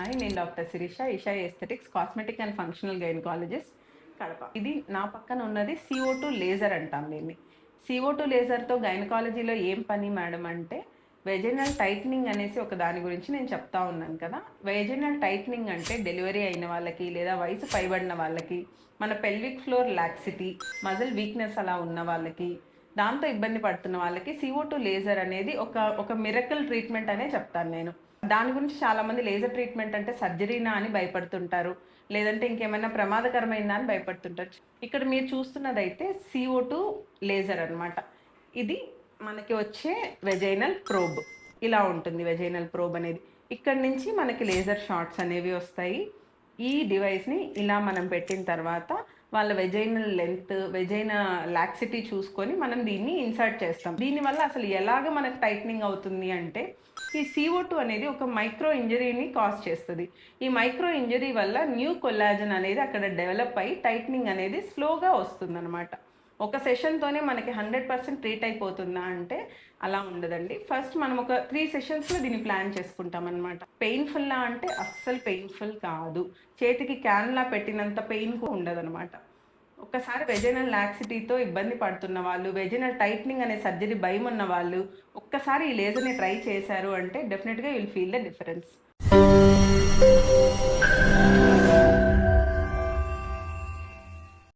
Hi నేను doctor Sirisha Isha aesthetics cosmetic and functional gynaecologist Kadapa. ఇది నా పక్కన ఉన్నది సిఓ టూ లేజర్ అంటాం దీన్ని. సిఓ టూ లేజర్తో గైనకాలజీలో ఏం పని మేడం అంటే వెజనల్ టైట్నింగ్ అనేసి ఒక దాని గురించి నేను చెప్తా ఉన్నాను కదా. వెజనల్ టైట్నింగ్ అంటే డెలివరీ అయిన వాళ్ళకి లేదా వయసు పైబడిన వాళ్ళకి మన pelvic floor laxity muscle weakness అలా ఉన్న వాళ్ళకి దాంతో ఇబ్బంది పడుతున్న వాళ్ళకి సిఓ టూ లేజర్ అనేది ఒక ఒక మిరకల్ ట్రీట్మెంట్ అనే చెప్తాను నేను. దాని గురించి చాలా మంది లేజర్ ట్రీట్మెంట్ అంటే సర్జరీనా అని భయపడుతుంటారు. లేదంటే ఇంకేమైనా ప్రమాదకరమైందా అని భయపడుతుంటారు. ఇక్కడ మీరు చూస్తున్నదైతే సిఓ టూ లేజర్ అనమాట ఇది మనకి వచ్చే వెజైనల్ ప్రోబ్ ఇలా ఉంటుంది వెజైనల్ ప్రోబ్ అనేది. ఇక్కడ నుంచి మనకి లేజర్ షార్ట్స్ అనేవి వస్తాయి. ఈ డివైస్ని ఇలా మనం పెట్టిన తర్వాత వాళ్ళ వెజైనల్ లెంత్ వెజైన లాక్సిటీ చూసుకొని మనం దీన్ని ఇన్సర్ట్ చేస్తాం. దీనివల్ల అసలు ఎలాగ మనకు టైట్నింగ్ అవుతుంది అంటే ఈ సిఓ టూ అనేది ఒక మైక్రో ఇంజరీని కాజ్ చేస్తుంది. ఈ మైక్రో ఇంజరీ వల్ల న్యూ కొల్లాజన్ అనేది అక్కడ డెవలప్ అయ్యి టైట్నింగ్ అనేది స్లోగా వస్తుందన్నమాట. ఒక సెషన్తోనే మనకి హండ్రెడ్ పర్సెంట్ ట్రీట్ అయిపోతుందా అంటే అలా ఉండదండి. ఫస్ట్ మనం ఒక త్రీ సెషన్స్లో దీన్ని ప్లాన్ చేసుకుంటాం అనమాట పెయిన్ఫుల్లా అంటే అస్సలు పెయిన్ఫుల్ కాదు. చేతికి క్యాన్లా పెట్టినంత పెయిన్ ఉండదనమాట ఒక్కసారి వెజనల్ లాక్సిటీతో ఇబ్బంది పడుతున్న వాళ్ళు వెజనల్ టైట్నింగ్ అనే సర్జరీ భయం ఉన్న వాళ్ళు ఒక్కసారి ఈ లేజర్ని ట్రై చేశారు అంటే డెఫినెట్గా విల్ ఫీల్ ద డిఫరెన్స్